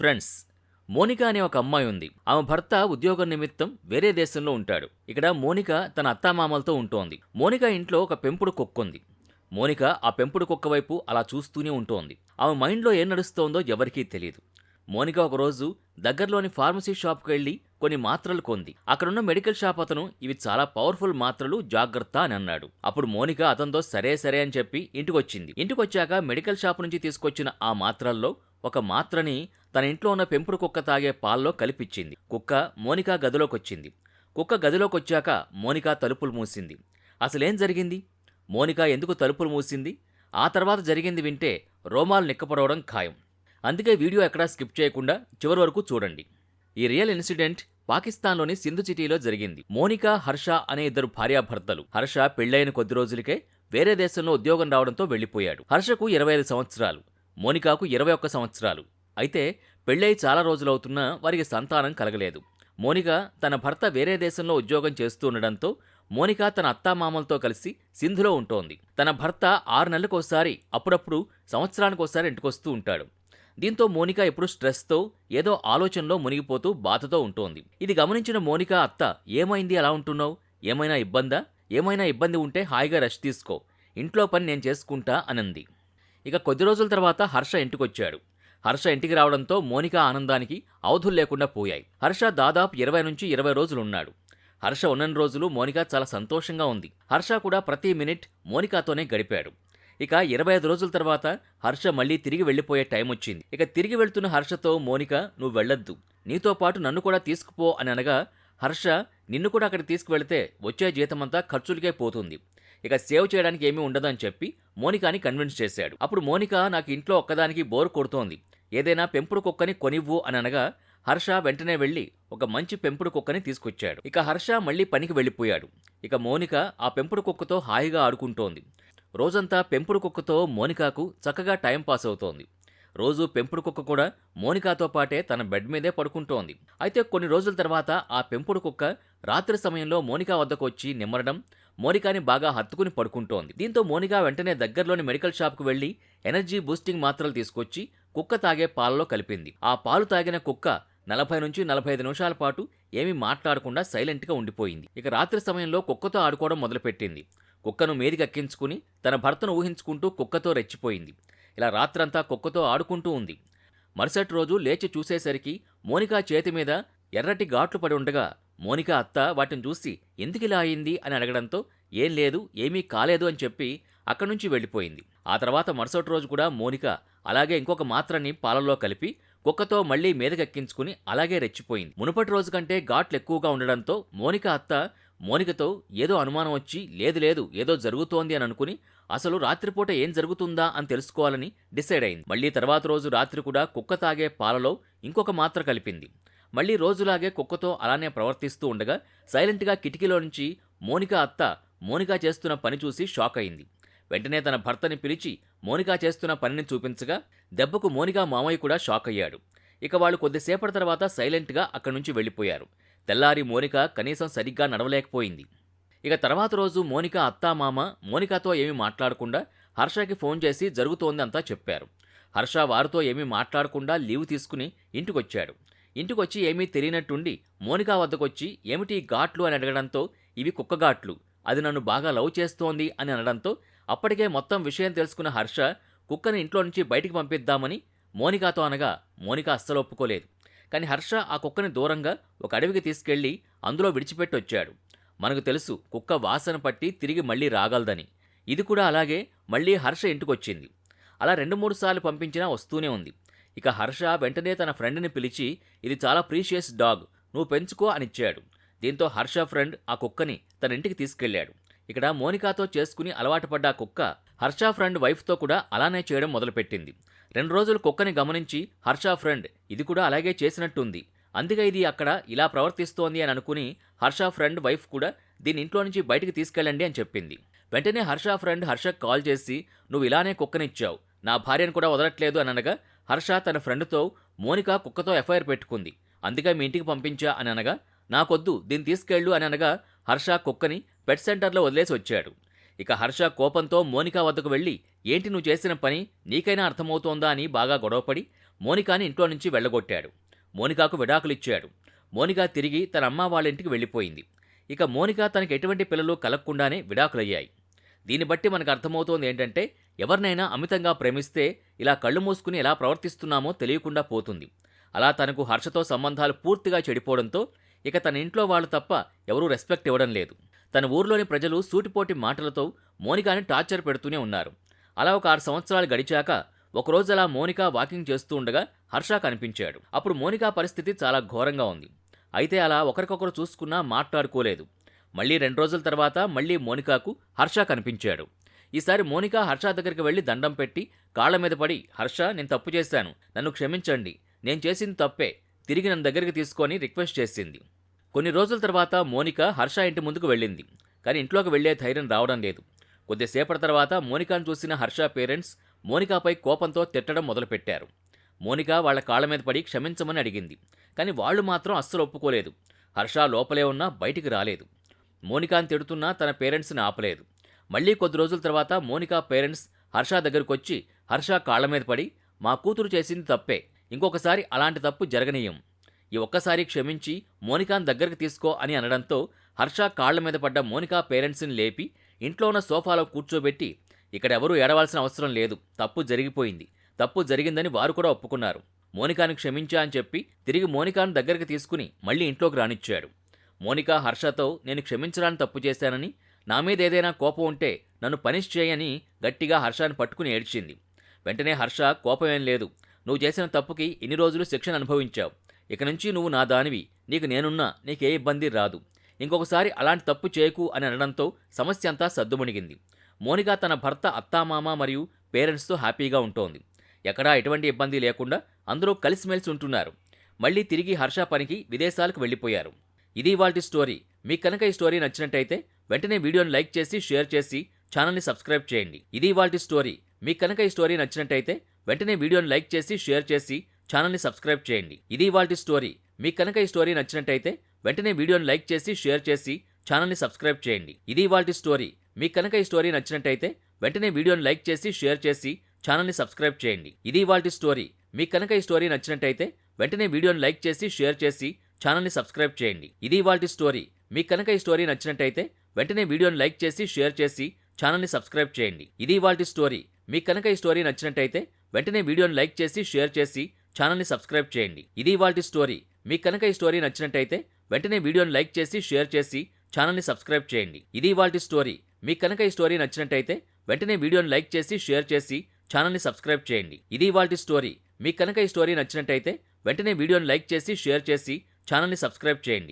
Friends Monica అనే ఒక అమ్మాయి ఉంది. ఆమె భర్త ఉద్యోగం నిమిత్తం వేరే దేశంలో ఉంటాడు. ఇక్కడ మోనిక తన అత్తామామలతో ఉంటోంది. మోనిక ఇంట్లో ఒక పెంపుడు కుక్క ఉంది మోనిక ఆ పెంపుడు కుక్క వైపు అలా చూస్తూనే ఉంటోంది. ఆమె మైండ్లో ఏం నడుస్తోందో ఎవరికీ తెలియదు మోనిక ఒకరోజు దగ్గరలోని ఫార్మసీ షాప్కి వెళ్ళి కొన్ని మాత్రలు కొంది. అక్కడున్న మెడికల్ షాప్ అతను ఇవి చాలా పవర్ఫుల్ మాత్రలు జాగ్రత్త అని అన్నాడు. అప్పుడు మోనిక అతనితో సరే సరే అని చెప్పి ఇంటికొచ్చింది. ఇంటికొచ్చాక మెడికల్ షాప్ నుంచి తీసుకొచ్చిన ఆ మాత్రల్లో ఒక మాత్రని తన ఇంట్లో ఉన్న పెంపుడు కుక్క తాగే పాల్లో కలిపిచ్చింది. కుక్క మోనికా గదిలోకొచ్చింది. కుక్క గదిలోకొచ్చాక మోనికా తలుపులు మూసింది. అసలేం జరిగింది? మోనికా ఎందుకు తలుపులు మూసింది? ఆ తర్వాత జరిగింది వింటే రోమాలు నిక్కపడవడం ఖాయం. అందుకే వీడియో ఎక్కడా స్కిప్ చేయకుండా చివరి వరకు చూడండి. ఈ రియల్ ఇన్సిడెంట్ పాకిస్తాన్లోని సింధు సిటీలో జరిగింది. మోనికా హర్ష అనే ఇద్దరు భార్యాభర్తలు. హర్ష పెళ్ళైన కొద్ది రోజులకే వేరే దేశంలో ఉద్యోగం రావడంతో వెళ్ళిపోయాడు హర్షకు ఇరవై ఐదు సంవత్సరాలు. మోనికాకు ఇరవై ఒక్క సంవత్సరాలు. అయితే పెళ్ళై చాలా రోజులవుతున్నా వారికి సంతానం కలగలేదు. మోనిక తన భర్త వేరే దేశంలో ఉద్యోగం చేస్తూ ఉండడంతో మోనిక తన అత్తామామలతో కలిసి సింధులో ఉంటోంది. తన భర్త ఆరు నెలలకోసారి అప్పుడప్పుడు సంవత్సరానికోసారి ఇంటికొస్తూ ఉంటాడు. దీంతో మోనిక ఎప్పుడు స్ట్రెస్తో ఏదో ఆలోచనలో మునిగిపోతూ బాధతో ఉంటోంది. ఇది గమనించిన మోనిక అత్త ఏమైంది? అలా ఉంటున్నావు? ఏమైనా ఇబ్బందా? ఏమైనా ఇబ్బంది ఉంటే హాయిగా రెస్ట్ తీసుకో. ఇంట్లో పని నేను చేసుకుంటా అనంది. ఇక కొద్ది రోజుల తర్వాత హర్ష ఇంటికొచ్చాడు. హర్ష ఇంటికి రావడంతో మోనిక ఆనందానికి అవధులు లేకుండా పోయాయి. హర్ష దాదాపు ఇరవై నుంచి ఇరవై రోజులు ఉన్నాడు హర్ష ఉన్నన్ని రోజులు మోనిక చాలా సంతోషంగా ఉంది. హర్ష కూడా ప్రతి మినిట్ మోనికాతోనే గడిపాడు. ఇక ఇరవై ఐదు రోజుల తర్వాత హర్ష మళ్ళీ తిరిగి వెళ్ళిపోయే టైం వచ్చింది. ఇక తిరిగి వెళ్తున్న హర్షతో మోనిక నువ్వు వెళ్ళొద్దు. నీతో పాటు నన్ను కూడా తీసుకుపో అని అనగా హర్ష నిన్ను కూడా అక్కడికి తీసుకువెళితే వచ్చే జీతమంతా ఖర్చులకే పోతుంది. ఇక సేవ్ చేయడానికి ఏమీ ఉండదని చెప్పి మోనికాని కన్విన్స్ చేశాడు. అప్పుడు మోనిక నాకు ఇంట్లో ఒక్కదానికి బోర్ కొడుతోంది. ఏదైనా పెంపుడు కుక్కని కొనివ్వు అని అనగా హర్ష వెంటనే వెళ్ళి ఒక మంచి పెంపుడు కుక్కని తీసుకొచ్చాడు. ఇక హర్ష మళ్ళీ పనికి వెళ్ళిపోయాడు. ఇక మోనిక ఆ పెంపుడు కుక్కతో హాయిగా ఆడుకుంటోంది. రోజంతా పెంపుడు కుక్కతో మోనికాకు చక్కగా టైం పాస్ అవుతోంది. రోజు పెంపుడు కుక్క కూడా మోనికాతో పాటే తన బెడ్ మీదే పడుకుంటోంది. అయితే కొన్ని రోజుల తర్వాత ఆ పెంపుడు కుక్క రాత్రి సమయంలో మోనికా వద్దకు వచ్చి నిమ్మరడం మోనికాని బాగా హత్తుకుని పడుకుంటోంది. దీంతో మోనికా వెంటనే దగ్గరలోని మెడికల్ షాప్కు వెళ్ళి ఎనర్జీ బూస్టింగ్ మాత్రలు తీసుకొచ్చి కుక్క తాగే పాలలో కలిపింది. ఆ పాలు తాగిన కుక్క నలభై నుంచి నలభై ఐదు నిమిషాల పాటు ఏమీ మాట్లాడకుండా సైలెంట్గా ఉండిపోయింది. ఇక రాత్రి సమయంలో కుక్కతో ఆడుకోవడం మొదలుపెట్టింది. కుక్కను మీదికెక్కించుకుని తన భర్తను ఊహించుకుంటూ కుక్కతో రెచ్చిపోయింది. ఇలా రాత్రంతా కుక్కతో ఆడుకుంటూ ఉంది. మరుసటి రోజు లేచి చూసేసరికి మోనికా చేతి మీద ఎర్రటి ఘాట్లు పడి ఉండగా మోనికా అత్త వాటిని చూసి ఎందుకిలా అయింది? అని అడగడంతో ఏం లేదు ఏమీ కాలేదు అని చెప్పి అక్కడి నుంచి వెళ్ళిపోయింది. ఆ తర్వాత మరుసటి రోజు కూడా మోనిక అలాగే ఇంకొక మాత్రని పాలలో కలిపి కుక్కతో మళ్ళీ మీదకెక్కించుకుని అలాగే రెచ్చిపోయింది. మునుపటి రోజు కంటే ఘాట్లు ఎక్కువగా ఉండడంతో మోనిక అత్త మోనికతో ఏదో అనుమానం వచ్చి లేదు లేదు ఏదో జరుగుతోంది అని అనుకుని అసలు రాత్రిపూట ఏం జరుగుతుందా అని తెలుసుకోవాలని డిసైడ్ అయింది. మళ్ళీ తర్వాత రోజు రాత్రి కూడా కుక్క తాగే పాలలో ఇంకొక మాత్ర కలిపింది. మళ్ళీ రోజులాగే కుక్కతో అలానే ప్రవర్తిస్తూ ఉండగా సైలెంట్గా కిటికీలో నుంచి మోనిక అత్త మోనికా చేస్తున్న పని చూసి షాక్ అయింది. వెంటనే తన భర్తని పిలిచి మోనికా చేస్తున్న పనిని చూపించగా దెబ్బకు మోనికా మామయ్య కూడా షాక్ అయ్యాడు. ఇక వాళ్ళు కొద్దిసేపటి తర్వాత సైలెంట్గా అక్కడి నుంచి వెళ్ళిపోయారు. తెల్లారి మోనిక కనీసం సరిగ్గా నడవలేకపోయింది. ఇక తర్వాత రోజు మోనిక అత్తా మామ మోనికాతో ఏమీ మాట్లాడకుండా హర్షకి ఫోన్ చేసి జరుగుతోంది అంతా చెప్పారు. హర్ష వారితో ఏమీ మాట్లాడకుండా లీవ్ తీసుకుని ఇంటికొచ్చాడు. ఇంటికొచ్చి ఏమీ తెలియనట్టుండి మోనికా వద్దకొచ్చి ఏమిటి ఘాట్లు? అని అడగడంతో ఇవి కుక్క ఘాట్లు అది నన్ను బాగా లవ్ చేస్తోంది అని అనడంతో అప్పటికే మొత్తం విషయం తెలుసుకున్న హర్ష కుక్కని ఇంట్లో నుంచి బయటికి పంపిద్దామని మోనికాతో అనగా మోనిక అస్సలు ఒప్పుకోలేదు. కానీ హర్ష ఆ కుక్కని దూరంగా ఒక అడవికి తీసుకెళ్ళి అందులో విడిచిపెట్టి వచ్చాడు. మనకు తెలుసు కుక్క వాసన పట్టి తిరిగి మళ్ళీ రాగలదని. ఇది కూడా అలాగే మళ్ళీ హర్ష ఇంటికొచ్చింది. అలా రెండు మూడు సార్లు పంపించినా వస్తూనే ఉంది. ఇక హర్ష వెంటనే తన ఫ్రెండ్ని పిలిచి ఇది చాలా ప్రీషియస్ డాగ్ నువ్వు పెంచుకో అనిచ్చాడు. దీంతో హర్ష ఫ్రెండ్ ఆ కుక్కని తన ఇంటికి తీసుకెళ్ళాడు ఇక్కడ మోనికాతో చేసుకుని అలవాటు పడ్డ కుక్క హర్ష ఫ్రెండ్ వైఫ్తో కూడా అలానే చేయడం మొదలుపెట్టింది. రెండు రోజులు కుక్కని గమనించి హర్ష ఫ్రెండ్ ఇది కూడా అలాగే చేసినట్టుంది. అందుకే ఇది అక్కడ ఇలా ప్రవర్తిస్తోంది అని అనుకుని హర్ష ఫ్రెండ్ వైఫ్ కూడా దీని ఇంట్లో నుంచి బయటికి తీసుకెళ్ళండి అని చెప్పింది. వెంటనే హర్ష ఫ్రెండ్ హర్షక్ కాల్ చేసి నువ్వు ఇలానే కుక్కనిచ్చావు. నా భార్యను కూడా వదలట్లేదు అని అనగా హర్ష తన ఫ్రెండ్తో మోనిక కుక్కతో ఎఫ్ఐఆర్ పెట్టుకుంది. అందుకే మీ ఇంటికి పంపించా అని అనగా నాకొద్దు దీన్ని తీసుకెళ్ళు అని అనగా హర్ష కుక్కని పెట్ సెంటర్లో వదిలేసి వచ్చాడు. ఇక హర్ష కోపంతో మోనికా వద్దకు వెళ్ళి ఏంటి నువ్వు చేసిన పని? నీకైనా అర్థమవుతోందా? అని బాగా గొడవపడి మోనికాని ఇంట్లో నుంచి వెళ్ళగొట్టాడు. మోనికాకు విడాకులిచ్చాడు. మోనికా తిరిగి తన అమ్మ వాళ్ళ ఇంటికి వెళ్ళిపోయింది. ఇక మోనికా తనకి ఎటువంటి పిల్లలు కలగకుండానే విడాకులయ్యాయి. దీన్ని బట్టి మనకు అర్థమవుతోంది ఏంటంటే ఎవరినైనా అమితంగా ప్రేమిస్తే ఇలా కళ్ళు మూసుకుని ఎలా ప్రవర్తిస్తున్నామో తెలియకుండా పోతుంది. అలా తనకు హర్షతో సంబంధాలు పూర్తిగా చెడిపోవడంతో ఇక తన ఇంట్లో వాళ్ళు తప్ప ఎవరూ రెస్పెక్ట్ ఇవ్వడం లేదు. తన ఊర్లోని ప్రజలు సూటిపోటి మాటలతో మోనికాని టార్చర్ పెడుతూనే ఉన్నారు. అలా ఒక ఆరు సంవత్సరాలు గడిచాక ఒకరోజు అలా మోనికా వాకింగ్ చేస్తూ ఉండగా హర్ష కనిపించాడు. అప్పుడు మోనికా పరిస్థితి చాలా ఘోరంగా ఉంది. అయితే అలా ఒకరికొకరు చూసుకున్నా మాట్లాడుకోలేదు. మళ్ళీ రెండు రోజుల తర్వాత మళ్ళీ మోనికాకు హర్ష కనిపించాడు. ఈసారి మోనికా హర్ష దగ్గరికి వెళ్ళి దండం పెట్టి కాళ్ళ మీద పడి హర్ష నేను తప్పు చేశాను. నన్ను క్షమించండి. నేను చేసింది తప్పే. తిరిగి నన్ను దగ్గరికి తీసుకొని రిక్వెస్ట్ చేసింది. కొన్ని రోజుల తర్వాత మోనిక హర్ష ఇంటి ముందుకు వెళ్ళింది. కానీ ఇంట్లోకి వెళ్ళే ధైర్యం రావడం లేదు. కొద్దిసేపటి తర్వాత మోనికాను చూసిన హర్ష పేరెంట్స్ మోనికాపై కోపంతో తిట్టడం మొదలుపెట్టారు. మోనిక వాళ్ళ కాళ్ళ మీద పడి క్షమించమని అడిగింది. కానీ వాళ్ళు మాత్రం అస్సలు ఒప్పుకోలేదు. హర్ష లోపలే ఉన్నా బయటికి రాలేదు. మోనికాని తిడుతున్నా తన పేరెంట్స్ని ఆపలేదు. మళ్ళీ కొద్ది రోజుల తర్వాత మోనికా పేరెంట్స్ హర్ష దగ్గరకు వచ్చి హర్ష కాళ్ళ మీద పడి మా కూతురు చేసింది తప్పే. ఇంకొకసారి అలాంటి తప్పు జరగనీయం. ఈ ఒక్కసారి క్షమించి మోనికాన్ దగ్గరికి తీసుకో అని అనడంతో హర్ష కాళ్ళ మీద పడ్డ మోనికా పేరెంట్స్ని లేపి ఇంట్లో ఉన్న సోఫాలో కూర్చోబెట్టి ఇక్కడ ఎవరూ ఏడవాల్సిన అవసరం లేదు తప్పు జరిగిపోయింది తప్పు జరిగిందని వారు కూడా ఒప్పుకున్నారు. మోనికాని క్షమించా అని చెప్పి తిరిగి మోనికాను దగ్గరికి తీసుకుని మళ్ళీ ఇంట్లోకి రానిచ్చాడు. మోనికా హర్షతో నేను క్షమించడాన్ని తప్పు చేశానని నా మీద ఏదైనా కోపం ఉంటే నన్ను పనిష్ చేయని గట్టిగా హర్షాన్ని పట్టుకుని ఏడ్చింది. వెంటనే హర్ష కోపం ఏం లేదు నువ్వు చేసిన తప్పుకి ఇన్ని రోజులు శిక్షణ అనుభవించావు. ఇక నుంచి నువ్వు నా దానివి. నీకు నేనున్నా నీకే ఇబ్బంది రాదు. ఇంకొకసారి అలాంటి తప్పు చేయకు అని అనడంతో సమస్య అంతా సద్దుమణిగింది మోనిక తన భర్త అత్తామామ మరియు పేరెంట్స్తో హ్యాపీగా ఉంటోంది. ఎక్కడా ఎటువంటి ఇబ్బంది లేకుండా అందరూ కలిసిమెలిసి ఉంటున్నారు. మళ్ళీ తిరిగి హర్ష పనికి విదేశాలకు వెళ్ళిపోయారు. ఇది వాటి స్టోరీ. మీకు కనుక ఈ స్టోరీ నచ్చినట్టయితే వెంటనే వీడియోని లైక్ చేసి షేర్ చేసి ఛానల్ని సబ్స్క్రైబ్ చేయండి. ఇది వాటి స్టోరీ. మీకు కనుక ఈ స్టోరీ నచ్చినట్టయితే వెంటనే వీడియోని లైక్ చేసి షేర్ చేసి ఛానల్ని సబ్స్క్రైబ్ చేయండి. ఇది వాటి స్టోరీ. మీకు కనుక ఈ స్టోరీ నచ్చినట్టయితే వెంటనే వీడియోని లైక్ చేసి షేర్ చేసి ఛానల్ని సబ్స్క్రైబ్ చేయండి. ఇది వాటి స్టోరీ. మీకు కనుక ఈ స్టోరీ నచ్చినట్టయితే వెంటనే వీడియోని లైక్ చేసి షేర్ చేసి ఛానల్ని సబ్స్క్రైబ్ చేయండి. ఇది వాటి స్టోరీ. మీకు కనుక ఈ స్టోరీ నచ్చినట్టయితే వెంటనే వీడియోని లైక్ చేసి షేర్ చేసి ఛానల్ని సబ్స్క్రైబ్ చేయండి. ఇది వాటి స్టోరీ. మీకు కనుక ఈ స్టోరీ నచ్చినట్టయితే వెంటనే వీడియోని లైక్ చేసి షేర్ చేసి ఛానల్ని సబ్స్క్రైబ్ చేయండి. ఇది వాటి స్టోరీ. మీకు కనుక ఈ స్టోరీ నచ్చినట్టయితే వెంటనే వీడియోని లైక్ చేసి షేర్ చేసి ఛానల్ని సబ్స్క్రైబ్ చేయండి. ఇది వాటి స్టోరీ. మీకు కనుక ఈ స్టోరీ నచ్చినట్టయితే వెంటనే వీడియోని లైక్ చేసి షేర్ చేసి ఛానల్ని సబ్స్క్రైబ్ చేయండి. ఇది వాటి స్టోరీ. మీకు కనుక ఈ స్టోరీ నచ్చినట్టయితే వెంటనే వీడియోని లైక్ చేసి షేర్ చేసి ఛానల్ని సబ్స్క్రైబ్ చేయండి. ఇది వాటి స్టోరీ. మీకు కనుక ఈ స్టోరీ నచ్చినట్టయితే వెంటనే వీడియోని లైక్ చేసి షేర్ చేసి ఛానల్ని సబ్స్క్రైబ్ చేయండి.